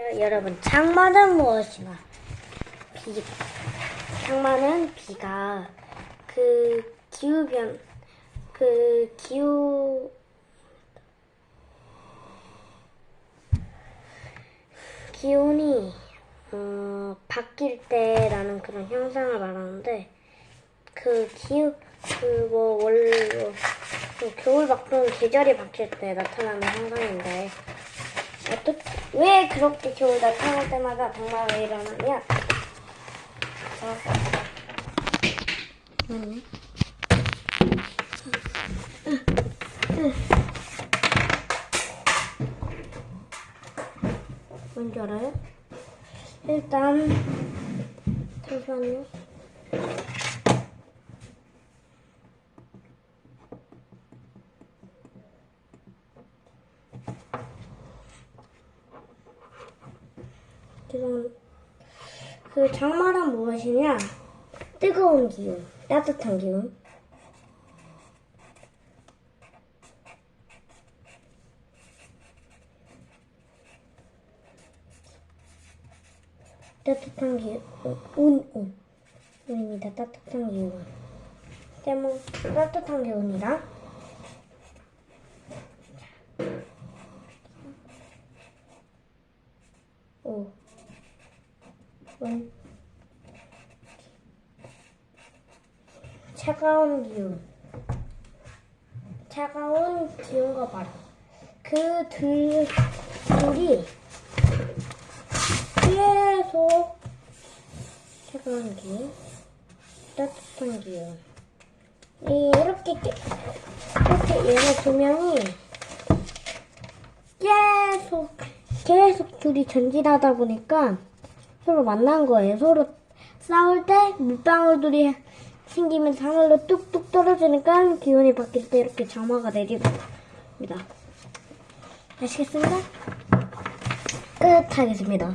여- 여러분, 장마는 무엇이나? 비, 장마는 비가 그 기후변, 그 기후, 기온이 어, 바뀔 때라는 그런 현상을 말하는데 그 기후 그뭐 원래 그 겨울 바꾸는 계절이 바뀔 때 나타나는 현상인데 어떻게 왜 그렇게 겨울 나타날 때마다 왜 일어나냐? 자, 음. 뭔지 알아요? 일단 잠시만요. 죄송. 그 장마란 무엇이냐? 뜨거운 기운, 따뜻한 기운. 따뜻한 기운, 운, 운. 운입니다. 따뜻한 기운. 때문 따뜻한 기운이랑 오, 운. 차가운 기운. 차가운 기운과 바람. 그 둘, 둘이 계속 차가운 기운, 따뜻한 기운. 이- 이렇게, 깨- 이렇게 얘네 두 명이 계속, 계속 둘이 전진하다 보니까 서로 만난 거예요. 서로 싸울 때 물방울들이 생기면서 하늘로 뚝뚝 떨어지니까 기온이 바뀔 때 이렇게 장마가 내립니다. 아시겠습니까? 끝 하겠습니다.